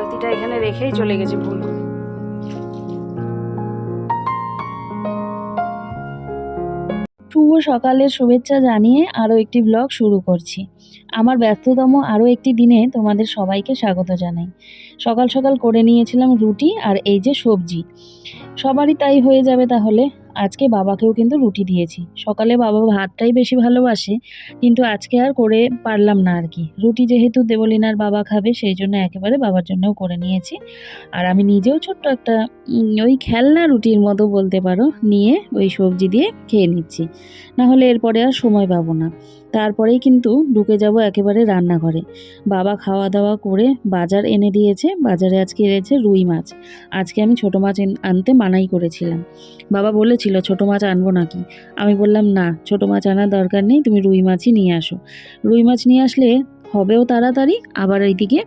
বালতিটা এখানে রেখেই চলে গেছে ভুল শুভ সকালের শুভেচ্ছা জানিয়ে আরও একটি ব্লগ শুরু করছি। আমার ব্যস্ততম আরও একটি দিনে তোমাদের সবাইকে স্বাগত জানাই। সকাল সকাল করে নিয়েছিলাম রুটি আর এই যে সবজি। সবারই তাই হয়ে যাবে তাহলে। আজকে বাবাকেও কিন্তু রুটি দিয়েছি। সকালে বাবা ভাতটাই বেশি ভালোবাসে, কিন্তু আজকে আর করে পারলাম না আর কি। রুটি যেহেতু দেবলিনার বাবা খাবে, সেই জন্য একেবারে বাবার জন্যও করে নিয়েছি। আর আমি নিজেও ছোট্ট একটা ওই খেলনা রুটির মতো বলতে পারো, নিয়ে ওই সবজি দিয়ে খেয়ে নিচ্ছি। না হলে এরপরে আর সময় পাবো না। তারপরেই কিন্তু ঢুকে যাব একেবারে রান্নাঘরে। বাবা খাওয়া দাওয়া করে বাজার এনে দিয়েছে। বাজারে আজকে এনেছে রুই মাছ। আজকে আমি ছোটো মাছ আনতে মানাই করেছিলাম। বাবা বলেছিল, ছোটো মাছ আনব নাকি? আমি বললাম, না, ছোটো মাছ আনার দরকার নেই, তুমি রুই মাছই নিয়ে আসো। রুই মাছ নিয়ে আসলে হবেও তাড়াতাড়ি, আবার এইদিকে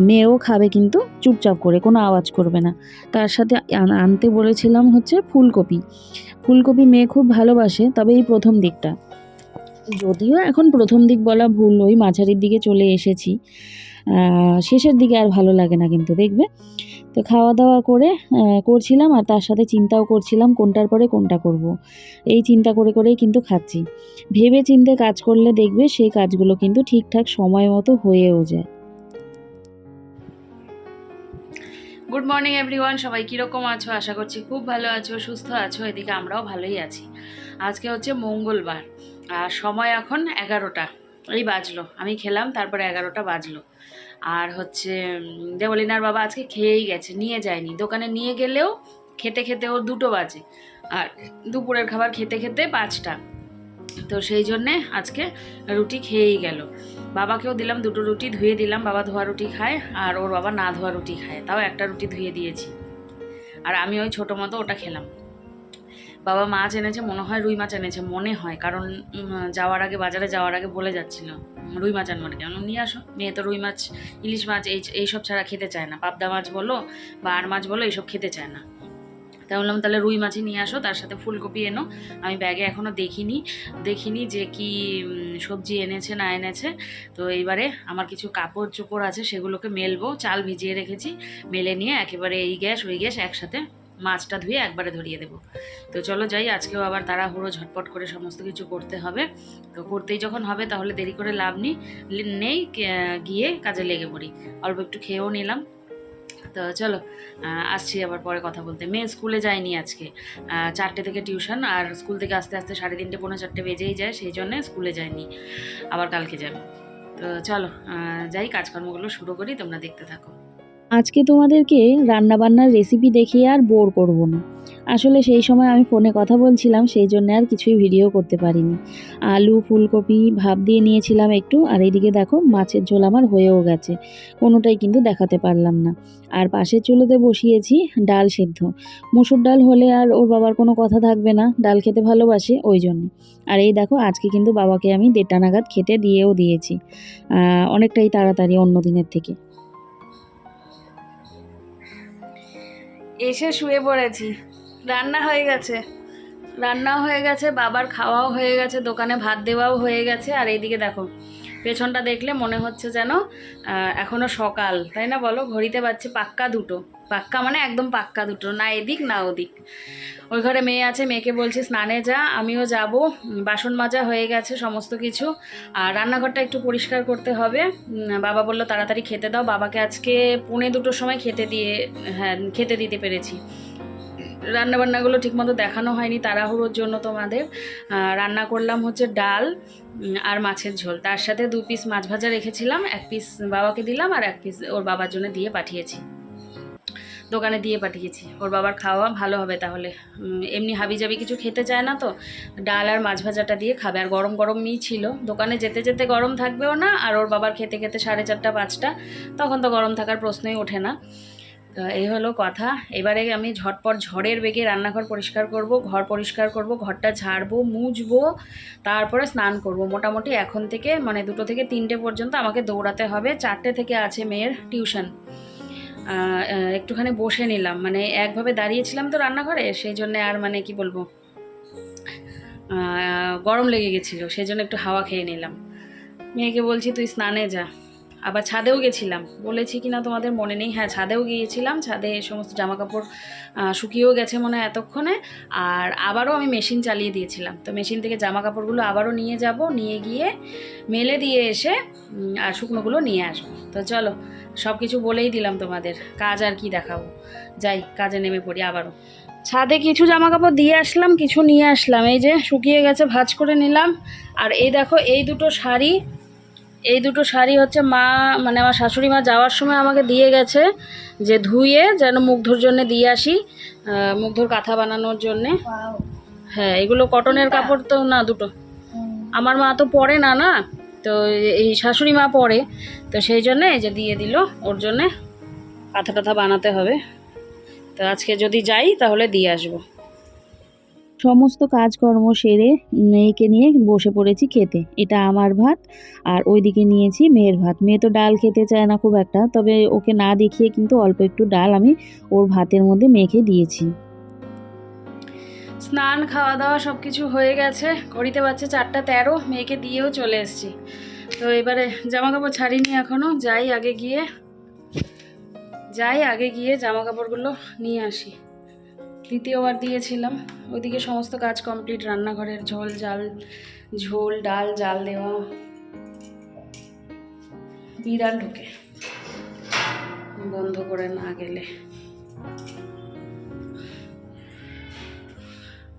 মেয়েও খাবে কিন্তু চুপচাপ করে, কোনো আওয়াজ করবে না। তার সাথে আন- আনতে বলেছিলাম হচ্ছে ফুলকপি। ফুলকপি মেয়ে খুব ভালোবাসে, তবে এই প্রথম দিকটা। যদিও এখন প্রথম দিক বলা ভুল, ওই মাঝারির দিকে চলে এসেছি। শেষের দিকে আর ভালো লাগে না কিন্তু, দেখবে? তো খাওয়া দাওয়া করে করছিলাম আর তার সাথে চিন্তাও করছিলাম কোনটার পরে কোনটা করব। এই চিন্তা করে করেই কিন্তু খাচ্ছি। ভেবে চিন্তে কাজ করলে দেখবে সেই কাজগুলো কিন্তু ঠিকঠাক সময় মতো হয়েও যায়। গুড মর্নিং এভরিওয়ান সবাই কীরকম আছো? আশা করছি খুব ভালো আছো, সুস্থ আছো। এদিকে আমরাও ভালোই আছি। আজকে হচ্ছে মঙ্গলবার, আর সময় এখন এগারোটা। এই বাজলো। আমি খেলাম, তারপরে এগারোটা বাজলো। আর হচ্ছে দেবলিনার বাবা আজকে খেয়েই গেছে, নিয়ে যায়নি। দোকানে নিয়ে গেলেও খেতে খেতে ওর দুটো বাজে। আর দুপুরের খাবার খেতে খেতে পাঁচটা। তো সেই জন্যে আজকে রুটি খেয়েই গেল। বাবাকেও দিলাম দুটো রুটি ধুয়ে দিলাম বাবা ধোয়া রুটি খায় আর ওর বাবা না ধোয়া রুটি খায় তাও একটা রুটি ধুয়ে দিয়েছি। আর আমি ওই ছোটো মতো ওটা খেলাম। বাবা মাছ এনেছে মনে হয় রুই মাছ এনেছে মনে হয় কারণ যাওয়ার আগে বাজারে যাওয়ার আগে বলে যাচ্ছিল রুই মাছ আনব নাকি? আমি বললাম, নিয়ে আসো মেয়ে তো রুই মাছ ইলিশ মাছ এই এইসব ছাড়া খেতে চায় না। পাবদা মাছ বলো বা আর মাছ বলো এইসব খেতে চায় না। তাই বললাম, তাহলে রুই মাছই নিয়ে আসো, তার সাথে ফুলকপি এনো। আমি ব্যাগে এখনও দেখিনি দেখিনি যে কি সবজি এনেছে, না এনেছে। তো এইবারে আমার কিছু কাপড় চোপড় আছে, সেগুলোকে মেলবো, চাল ভিজিয়ে রেখেছি, মেলে নিয়ে একেবারে এই গ্যাস, ওই গ্যাস, একসাথে মাছটা ধুয়ে একবারে ধরিয়ে দেবো। তো চলো যাই, আজকেও আবার তাড়াহুড়ো, ঝটপট করে সমস্ত কিছু করতে হবে। তো করতেই যখন হবে, তাহলে দেরি করে লাভ নেই নেই গিয়ে কাজে লেগে পড়ি। অল্প একটু খেয়েও নিলাম। তো চলো আসছি আবার পরে কথা বলতে। মেয়ে স্কুলে যায়নি আজকে। চারটে থেকে টিউশন আর স্কুল থেকে আস্তে আস্তে সাড়ে তিনটে পনেরো চারটে বেজেই যায়, সেই জন্য স্কুলে যায়নি। আবার কালকে যাবে। তো চলো যাই, কাজকর্মগুলো শুরু করি, তোমরা দেখতে থাকো। আজকে তোমাদেরকে রান্নাবান্নার রেসিপি দেখিয়ে আর বোর করব না। আসলে সেই সময় আমি ফোনে কথা বলছিলাম, সেই জন্য আর কিছুই ভিডিও করতে পারিনি। আলু, ফুলকপি, ভাপ দিয়ে নিয়েছিলাম একটু, আর এইদিকে দেখো মাছের ঝোল আমার হয়েও গেছে, কোনোটাই কিন্তু দেখাতে পারলাম না। আর পাশের চুলোতে বসিয়েছি ডাল সেদ্ধ। মুসুর ডাল হলে আর ওর বাবার কোনো কথা থাকবে না, ডাল খেতে ভালোবাসে ওই জন্য। আর এই দেখো আজকে কিন্তু বাবাকে আমি দেড়টা নাগাদ খেতে দিয়েও দিয়েছি অনেকটাই তাড়াতাড়ি অন্য দিনের থেকে। এসে শুয়ে পড়েছি। রান্না হয়ে গেছে। রান্নাও হয়ে গেছে, বাবার খাওয়াও হয়ে গেছে, দোকানে ভাত দেওয়াও হয়ে গেছে, আর এইদিকে দেখো পেছনটা দেখলে মনে হচ্ছে যেন আহ, এখনও সকাল তাই না বলো? ঘড়িতে বাজছে পাক্কা দুটো। পাক্কা মানে একদম পাক্কা দুটো না এদিক না ওদিক। ওই ঘরে মেয়ে আছে মেয়েকে বলছি স্নানে যা আমিও যাব। বাসন মাজা হয়ে গেছে সমস্ত কিছু। আর রান্নাঘরটা একটু পরিষ্কার করতে হবে। বাবা বলল তাড়াতাড়ি খেতে দাও। বাবাকে আজকে পৌনে দুটোর সময় খেতে দিয়ে হ্যাঁ খেতে দিতে পেরেছি। রান্নাবান্নাগুলো ঠিকমতো দেখানো হয়নি তাড়াহুড়োর জন্য তোমাদের। রান্না করলাম হচ্ছে ডাল আর মাছের ঝোল। তার সাথে দু পিস মাছ ভাজা রেখেছিলাম, এক পিস বাবাকে দিলাম আর এক পিস ওর বাবার জন্য দিয়ে পাঠিয়েছি। দোকানে দিয়ে পাঠিয়েছি। ওর বাবার খাওয়া ভালো হবে তাহলে। এমনি হাবিজাবি কিছু খেতে চায় না তো, ডাল আর মাছ ভাজাটা দিয়ে খাবে। আর গরম গরমই ছিল। দোকানে যেতে যেতে গরম থাকবেও না, আর ওর বাবার খেতে খেতে সাড়ে চারটা, পাঁচটা, তখন তো গরম থাকার প্রশ্নই ওঠে না। তো এই হলো কথা। এবারে আমি ঝটপট ঝড়ের বেগে রান্নাঘর পরিষ্কার করব, ঘর পরিষ্কার করব, ঘরটা ঝাড়বো, মুছবো, তারপরে স্নান করব। মোটামুটি এখন থেকে মানে দুটো থেকে তিনটে পর্যন্ত আমাকে দৌড়াতে হবে। চারটে থেকে আছে মেয়ের টিউশন। একটুখানি বসে নিলাম। মানে একভাবে দাঁড়িয়েছিলাম তো রান্নাঘরে, সেই জন্য আর মানে কি বলব? গরম লেগে গেছিল, সেই জন্য একটু হাওয়া খেয়ে নিলাম। মেয়েকে বলছি, তুই স্নানে যা। আবার ছাদেও গেছিলাম। বলেছি কি না তোমাদের মনে নেই? হ্যাঁ ছাদেও গিয়েছিলাম। ছাদে সমস্ত জামা কাপড় শুকিয়েও গেছে মনে হয় এতক্ষণে। আর আবারও আমি মেশিন চালিয়ে দিয়েছিলাম। তো মেশিন থেকে জামা কাপড়গুলো আবারও নিয়ে যাব। নিয়ে গিয়ে মেলে দিয়ে এসে আর শুকনোগুলো নিয়ে আসব। তো চলো সব কিছু বলেই দিলাম তোমাদের। কাজ আর কি দেখাবো। যাই, কাজে নেমে পড়ি আবারও। ছাদে কিছু জামা কাপড় দিয়ে আসলাম, কিছু নিয়ে আসলাম। এই যে শুকিয়ে গেছে, ভাজ করে নিলাম। আর এই দেখো, এই দুটো শাড়ি এই দুটো শাড়ি হচ্ছে মা মানে আমার শাশুড়ি মা যাওয়ার সময় আমাকে দিয়ে গেছে যে ধুয়ে যেন মুগ্ধর জন্য দিয়ে আসি মুগ্ধর কাঁথা বানানোর জন্যে। হ্যাঁ এগুলো কটনের কাপড় তো না দুটো। আমার মা তো পরে না না? তো এই শাশুড়ি মা পরে তো সেই জন্যে এই যে দিয়ে দিল ওর জন্যে কাঁথা টাথা বানাতে হবে। তো আজকে যদি যাই তাহলে দিয়ে আসব। সমস্ত কাজকর্ম সেরে মেয়েকে নিয়ে বসে পড়েছি খেতে। এটা আমার ভাত, আর ওইদিকে নিয়েছি মেয়ের ভাত। মেয়ে তো ডাল খেতে চায় না খুব একটা, তবে ওকে না দেখিয়ে কিন্তু অল্প একটু ডাল আমি ওর ভাতের মধ্যে মেখে দিয়েছি। স্নান খাওয়া দাওয়া সব কিছু হয়ে গেছে। ঘড়িতে বাচ্চা চারটা তেরো, মেয়েকে দিয়েও চলে এসেছি। তো এবারে জামা কাপড় ছাড়িনি এখনও যাই আগে গিয়ে, যাই আগে গিয়ে জামা কাপড়গুলো নিয়ে আসি। দ্বিতীয়বার দিয়েছিলাম। ওইদিকে সমস্ত কাজ কমপ্লিট রান্নাঘরের ঝোল, জাল, ঝোল, ডাল, জাল দেওয়া। বিড়াল ঢুকে। বন্ধ করে না গেলে।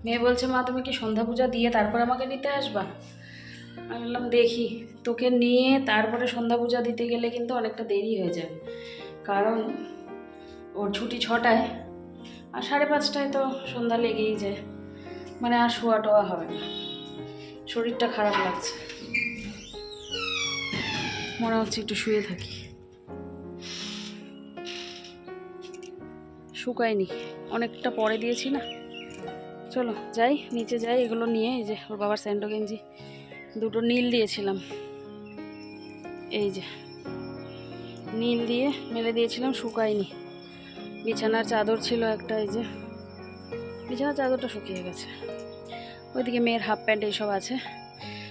মেয়ে বলছে, মা, তুমি কি সন্ধ্যা পূজা দিয়ে তারপর আমাকে নিতে আসবা? আমি বললাম, দেখি। তোকে নিয়ে তারপরে সন্ধ্যা পূজা দিতে গেলে কিন্তু অনেকটা দেরি হয়ে যাবে। কারণ ওর ছুটি ছটায়। আর সাড়ে পাঁচটায় তো সন্ধ্যা লেগেই যায়। মানে আর শোয়া টোয়া হবে না। শরীরটা খারাপ লাগছে। মনে হচ্ছে একটু শুয়ে থাকি। শুকায়নি। অনেকটা পরে দিয়েছি না। চলো যাই, নিচে যাই, এগুলো নিয়ে এই যে ওর বাবার স্যান্ডো গেঞ্জি, দুটো নীল দিয়েছিলাম। এই যে। নীল দিয়ে মেলে দিয়েছিলাম, শুকায়নি। বিছানার চাদর ছিল একটা, এই যে বিছানার চাদরটা শুকিয়ে গেছে। ওইদিকে মেয়ের হাফ প্যান্ট এইসব আছে।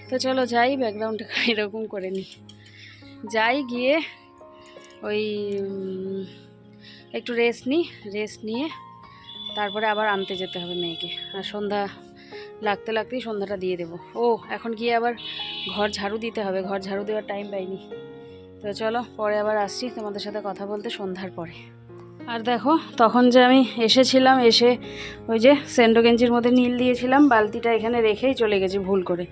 তো চলো যাই ব্যাকগ্রাউন্ডটা এরকম করে নিই। যাই গিয়ে ওই একটু রেস্ট নিই রেস্ট নিয়ে তারপরে আবার আনতে যেতে হবে মেয়েকে। আর সন্ধ্যা লাগতে লাগতেই সন্ধ্যাটা দিয়ে দেবো। ও, এখন গিয়ে আবার ঘর ঝাড়ু দিতে হবে। ঘর ঝাড়ু দেওয়ার টাইম পাইনি। তো চলো, পরে আবার আসছি তোমাদের সাথে কথা বলতে সন্ধ্যার পরে। আর দেখো, তখন যে আমি এসেছিলাম, এসে ওই যে সেন্ডো গেঞ্জির মধ্যে নীল দিয়েছিলাম, বালতিটা এখানে রেখেই চলে গেছি ভুল করে।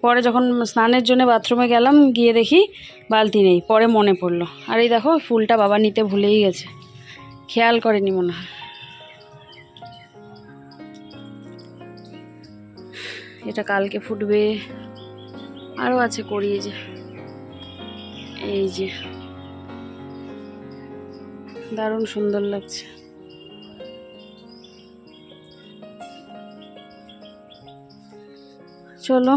পরে যখন স্নানের জন্য বাথরুমে গেলাম, গিয়ে দেখি বালতি নেই, পরে মনে পড়ল। আর এই দেখো, ফুলটা বাবা নিতে ভুলেই গেছে। খেয়াল করেনি মনে হয়। এটা কালকে ফুটবে। আরও আছে করিয়ে যে। এই যে। দারুণ সুন্দর লাগছে। চলো।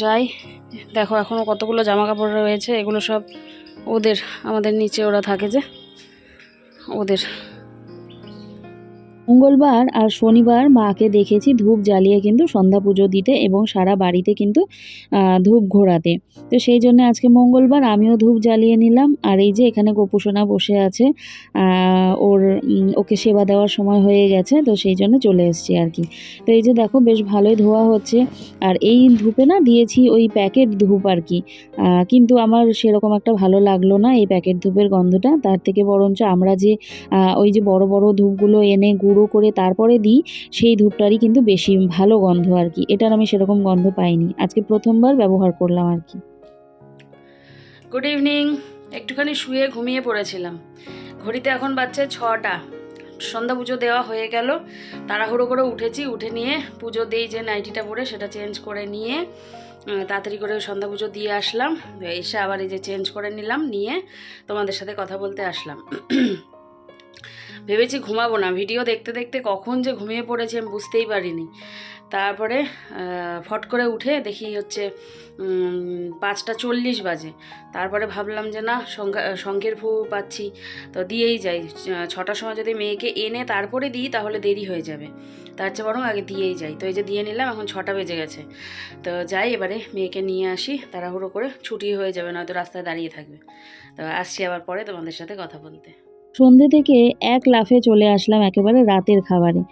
যাই, দেখো এখনও কতগুলো জামা কাপড় রয়েছে, এগুলো সব ওদের, আমাদের নিচে ওরা থাকে যে, ওদের। মঙ্গলবার আর শনিবার মাকে দেখেছি ধূপ জ্বালিয়ে কিন্তু সন্ধ্যা পুজো দিতে এবং সারা বাড়িতে কিন্তু ধূপ ঘোরাতে। তো সেই জন্য আজকে মঙ্গলবার আমিও ধূপ জ্বালিয়ে নিলাম। আর এই যে এখানে গোপুসোনা বসে আছে ওর ওকে সেবা দেওয়ার সময় হয়ে গেছে, তো সেই জন্য চলে এসেছি আর কি। তো এই যে দেখো বেশ ভালোই ধোয়া হচ্ছে। আর এই ধূপে না দিয়েছি ওই প্যাকেট ধূপ আর কি। কিন্তু আমার সেরকম একটা ভালো লাগল না এই প্যাকেট ধূপের গন্ধটা। তার থেকে বরঞ্চ আমরা যে ওই যে বড় বড় ধূপগুলো এনে গুঁড়ো করে তারপরে দিই, সেই ধূপটারই কিন্তু বেশি ভালো গন্ধ আর কি। এটার আমি সেরকম গন্ধ পাইনি। আজকে প্রথমবার ব্যবহার করলাম আর কি। গুড ইভিনিং একটুখানি শুয়ে ঘুমিয়ে পড়েছিলাম। ঘড়িতে এখন বাচ্চা ছটা। সন্ধ্যা পুজো দেওয়া হয়ে গেল। তাড়াহুড়ো করে উঠেছি। উঠে নিয়ে পুজো দিই যে নাইটিটা পরে সেটা চেঞ্জ করে নিয়ে তাড়াতাড়ি করে সন্ধ্যা পুজো দিয়ে আসলাম। এসে আবার এই যে চেঞ্জ করে নিলাম, নিয়ে তোমাদের সাথে কথা বলতে আসলাম। ভেবেছি ঘুমাবো না। ভিডিও দেখতে দেখতে কখন যে ঘুমিয়ে পড়েছি আমি বুঝতেই পারিনি। তারপরে ফট করে উঠে দেখি হচ্ছে পাঁচটা চল্লিশ বাজে। তারপরে ভাবলাম যে না শঙ্খের ফু পাচ্ছি। তো দিয়েই যাই। ছটার সময় যদি মেয়েকে এনে তারপরে দিই, তাহলে দেরি হয়ে যাবে। তার চেয়ে বরং আগে দিয়েই যাই। তো এই যে দিয়ে নিলাম, এখন ছটা বেজে গেছে। তো যাই, এবারে মেয়েকে নিয়ে আসি। তাড়াহুড়ো করে ছুটি হয়ে যাবে, নয়তো রাস্তায় দাঁড়িয়ে থাকবে। তো আসছি আবার পরে তোমাদের সাথে কথা বলতে। সন্ধে থেকে এক লাফে চলে আসলাম একেবারে রাতের খাবারে।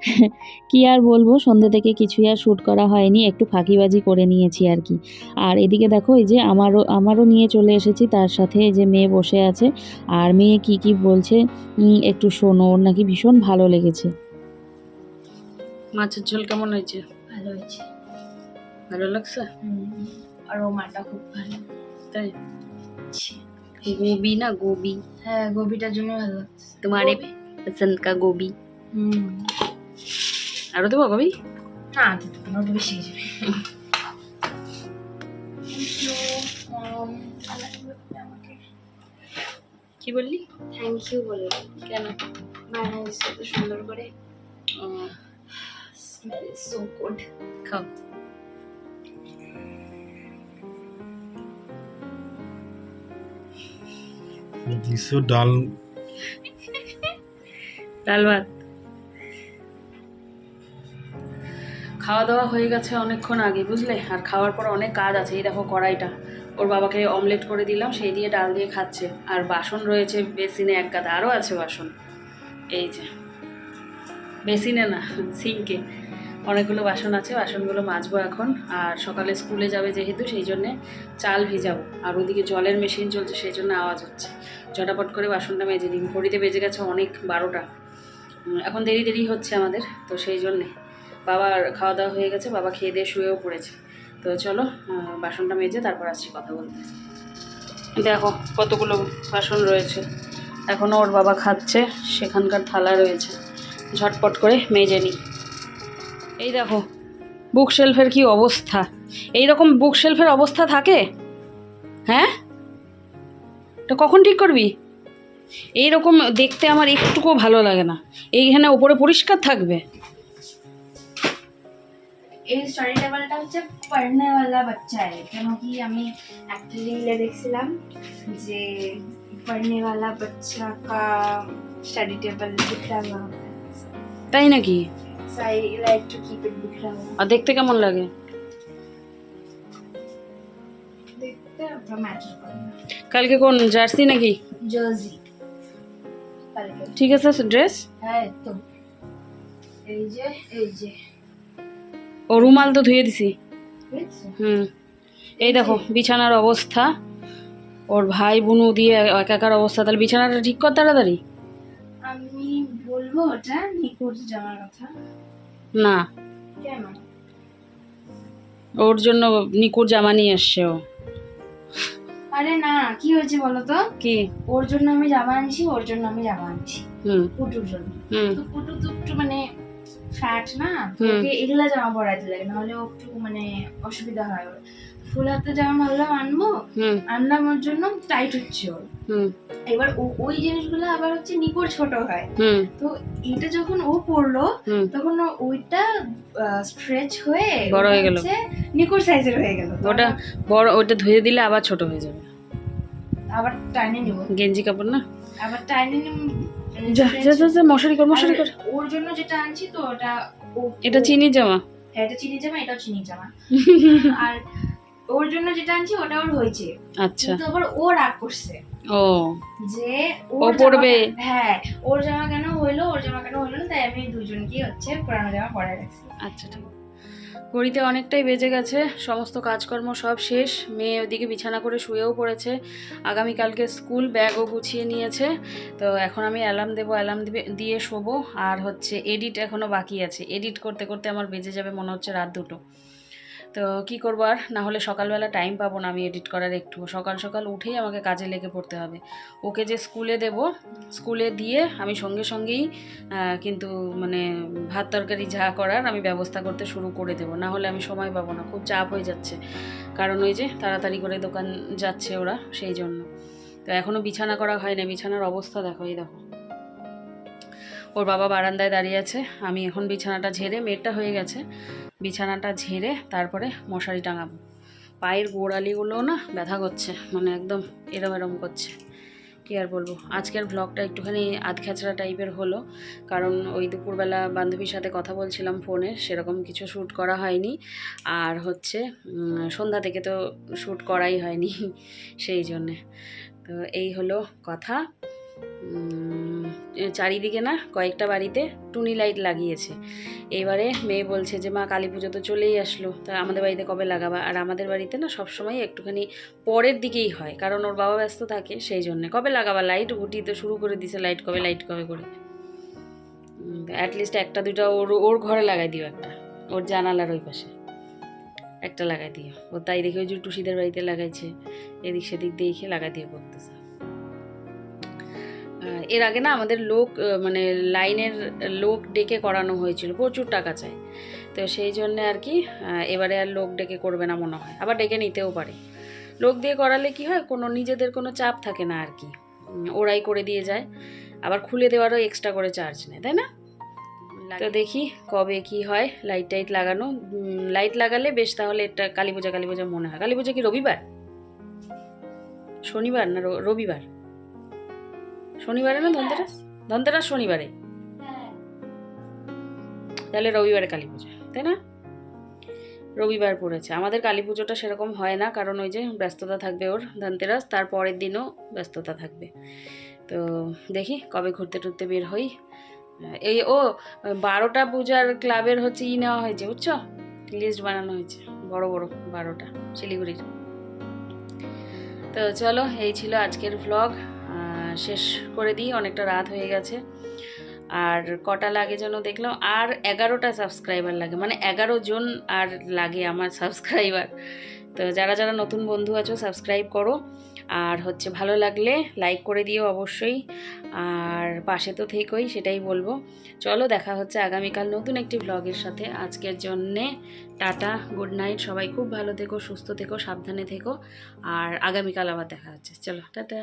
কি আর বলব সন্ধে থেকে কিছুই আর শ্যুট করা হয়নি একটু ফাঁকিবাজি করে নিয়েছি আর কি। আর এদিকে দেখো এই যে আমারও আমারও নিয়ে চলে এসেছি তার সাথে এই যে মেয়ে বসে আছে। আর মেয়ে কি কি বলছে? একটু শোনো ওর নাকি ভীষণ ভালো লেগেছে। মাছের ঝোল কেমন হয়েছে? ভালো হয়েছে। ভালো লাগছে? আর ও মাটা খুব ভালো। তাই? গোবি না গোবি? হ্যাঁ গোবিটার জন্য ভালো লাগছে। তোমারে পছন্দ কা গোবি? হুম। আরও দেবো গোবি? না দিতে পারব, ওটা বেশি হয়ে যাবে কি বললি? থ্যাংক ইউ বলে কেন? বানাইছে এত সুন্দর করে। স্মেল সো গুড খাও। দিছো ডাল। ডাল ভাত। খাওয়া দাওয়া হয়ে গেছে অনেকক্ষণ আগে, বুঝলে? আর খাওয়ার পর অনেক কাজ আছে, এই দেখো কড়াইটা। ওর বাবাকে অমলেট করে দিলাম, সেই দিয়ে ডাল দিয়ে খাচ্ছে। আর বাসন রয়েছে, বেসিনে এক গাদা আরও আছে বাসন। এই যে। বেসিনে না, সিঙ্কে। অনেকগুলো বাসন আছে, বাসনগুলো মাজবো এখন। আর সকালে স্কুলে যাবে যেহেতু, সেই জন্যে চাল ভিজাবো। আর ওদিকে জলের মেশিন চলছে, সেই জন্য আওয়াজ হচ্ছে। চটাপট করে বাসনটা মেজে নিই ঘড়িতে বেজে গেছে অনেক বারোটা। এখন দেরি দেরি হচ্ছে আমাদের, তো সেই জন্যে। বাবার খাওয়া দাওয়া হয়ে গেছে, বাবা খেয়ে দিয়ে শুয়েও পড়েছে। তো চলো বাসনটা মেজে তারপর আসছি কথা বলতে। দেখো, কতগুলো বাসন রয়েছে। এখনও ওর বাবা খাচ্ছে, সেখানকার থালা রয়েছে। ঝটপট করে মেজে নিই। এই দেখো বুক শেলফের কি অবস্থা? এই রকম বুক শেলফের অবস্থা থাকে? হ্যাঁ? তো কখন ঠিক করবি? এই রকম দেখতে আমার একটুকু ভালো লাগে না। এইখানে ওপরে পরিষ্কার থাকবে। এই স্টোরি টেবিলটা হচ্ছে পড়নেওয়ালা বাচ্চা কেন কি আমি অ্যাকচুয়ালি রিলে দেখছিলাম যে পড়নেওয়ালা বাচ্চা কা স্টাডি টেবল তাই নাকি? আর দেখতে কেমন লাগে? কালকে কোন জার্সি নাকি? জার্সি। ঠিক আছে ড্রেস? তো। ও রুমাল তো ধুয়ে দিছি। হুম। এই দেখো বিছানার অবস্থা। ওর ভাই বুনু দিয়ে একাকার অবস্থা। তাহলে বিছানাটা ঠিক কর তাড়াতাড়ি। আমি বলব ওটা কথা। না। ওর জন্য নিকুর জামা নিয়ে এসছে ও। আরে না কি হয়েছে বলো তো? কি? ওর জন্য আমি জামা আনছি ওর জন্য আমি জামা আনছি। হুম। পুটুর জন্য। হুম। তো পুটু তো একটু মানে ফ্যাট না। ওকে এগুলা জামা পরাইতে লাগে নাহলে ও একটু মানে অসুবিধা হয় ওর। ফুল হাতে জামা ভাবলাম আনব আনলাম ওর জন্য টাইট হচ্ছে ওর। এবার ওই জিনিসগুলো আবার হচ্ছে নিকোর ছোট হয়। তো এটা যখন ও পরলো তখন ওইটা স্ট্রেচ হয়ে বড় হয়ে গেল। নিকোর সাইজের হয়ে গেল। ওটা বড় ওটা ধুয়ে দিলে আবার ছোট হয়ে যাবে। আবার টাইনে নিব। গেঞ্জি কাপড় না? আবার টাইনে নিব। যা যা যা, মশারি কর মশারি কর। ওর জন্য যেটা আনছি তো ওটা এটা চিনির জামা। হ্যাঁ এটা চিনি জামা এটাও চিনি জামা। আর ওর জন্য যেটা আনছি ওটা ওর হয়েছে। আচ্ছা। কিন্তু আবার ও রাগ করছে। ও। যে ও। জামা- হ্যাঁ ওর জামা কেন হইল ওর জামা কেন হইল না তাই আমি দুজনকে হচ্ছে পুরানো জামা পরাই রাখছি। আচ্ছা ঠিক। ঘড়িতে অনেকটাই বেজে গেছে সমস্ত কাজকর্ম সব শেষ। মেয়ে ওদিকে বিছানা করে শুয়েও পড়েছে। আগামীকালকে স্কুল ব্যাগও গুছিয়ে নিয়েছে। তো এখন আমি অ্যালার্ম দেবো অ্যালার্ম দিবে দিয়ে শোবো। আর হচ্ছে এডিট এখনও বাকি আছে। এডিট করতে করতে আমার বেজে যাবে মনে হচ্ছে রাত দুটো। তো কি করব আর? না হলে সকালবেলা টাইম পাবো না আমি এডিট করার একটু। সকাল সকাল উঠেই আমাকে কাজে লেগে পড়তে হবে। ওকে যে স্কুলে দেব স্কুলে দিয়ে আমি সঙ্গে সঙ্গেই কিন্তু মানে ভাত তরকারি যা করার আমি ব্যবস্থা করতে শুরু করে দেবো। না হলে আমি সময় পাবো না, খুব চাপ হয়ে যাচ্ছে। কারণ ওই যে তাড়াতাড়ি করে দোকান যাচ্ছে ওরা, সেই জন্য। তো এখনও বিছানা করা হয় না বিছানার অবস্থা দেখো, এই দেখো। ওর বাবা বারান্দায় দাঁড়িয়ে আছে, আমি এখন বিছানাটা ঝেড়ে মেয়েরটা হয়ে গেছে। বিছানাটা ঝেড়ে তারপরে মশারি টাঙাবো। পায়ের গোড়ালিগুলোও না ব্যথা করছে মানে একদম এরম এরম করছে। কী আর বলব? আজকের ব্লগটা একটুখানি আধখ্যাচড়া টাইপের হলো, কারণ ওই দুপুরবেলা বান্ধবীর সাথে কথা বলছিলাম ফোনে সেরকম কিছু শ্যুট করা হয়নি। আর হচ্ছে সন্ধ্যা থেকে তো শ্যুট করাই হয়নি, সেই জন্যে। তো এই হলো কথা। চারিদিকে না কয়েকটা বাড়িতে টুনি লাইট লাগিয়েছে। এবারে মেয়ে বলছে যে, মা, কালী পুজো তো চলেই আসলো। তা আমাদের বাড়িতে কবে লাগাবা? আর আমাদের বাড়িতে না সবসময় একটুখানি পরের দিকেই হয়, কারণ ওর বাবা ব্যস্ত থাকে সেই জন্যে। কবে লাগাবা? লাইট ঘুটি তো শুরু করে দিছে লাইট, কবে লাইট, কবে করে। অ্যাটলিস্ট একটা, দুইটা ওর ওর ঘরে লাগাই দিও একটা। ওর জানালার ওই পাশে একটা লাগাই দিও। ও তাই দেখে ওই যে টুসিদের বাড়িতে লাগাইছে। এদিক সেদিক দেখে লাগাই দিয়ে করতেছে এর আগে না আমাদের লোক মানে লাইনের লোক ডেকে করানো হয়েছিল প্রচুর টাকা চায় তো সেই জন্য আর কি এবারে আর লোক ডেকে করবে না মনে হয় আবার ডেকে নিতেও পারে। লোক দিয়ে করালে কি হয় কোনো নিজেদের কোনো চাপ থাকে না আর কি। ওরাই করে দিয়ে যায় আবার খুলে দেওয়ারও এক্সট্রা করে চার্জ নেয় তাই না? তো দেখি কবে কি হয় লাইট টাইট লাগানো লাইট লাগালে বেশ তাহলে এটা কালী পূজা কালী পূজা মনে হয়। কালী পূজা কি রবিবার? শনিবার না রবিবার? শনিবারে না ধনতেরাস? ধনতেরাস শনিবারে। তাহলে রবিবারে কালী পুজো, তাই না? রবিবার পড়েছে। আমাদের কালী পুজোটা সেরকম হয় না, কারণ ওই যে ব্যস্ততা থাকবে ওর ধনতেরাস তার পরের দিনও ব্যস্ততা থাকবে। তো দেখি কবে ঘুরতে টুরতে বের হই। এই ও, বারোটা পূজার ক্লাবের হচ্ছে ই নেওয়া হয়েছে, বুঝছ? লিস্ট বানানো হয়েছে, বড় বড় বারোটা, শিলিগুড়ির। তো চলো, এই ছিল আজকের ভ্লগ শেষ করে দিই, অনেকটা রাত হয়ে গেছে। আর কটা লাগে যেন দেখলাম, আর এগারোটা সাবস্ক্রাইবার লাগে। মানে এগারো জন আর লাগে আমার সাবস্ক্রাইবার তো যারা যারা নতুন বন্ধু আছো সাবস্ক্রাইব করো। আর হচ্ছে ভালো লাগলে লাইক করে দিও অবশ্যই। আর পাশে তো থেকোই, সেটাই বলব। চলো, দেখা হচ্ছে আগামীকাল নতুন একটি ব্লগের সাথে। আজকের জন্যে টাটা গুড নাইট সবাই খুব ভালো থেকো, সুস্থ থেকো, সাবধানে থেকো। আর আগামীকাল আবার দেখা হচ্ছে। চলো, টাটা।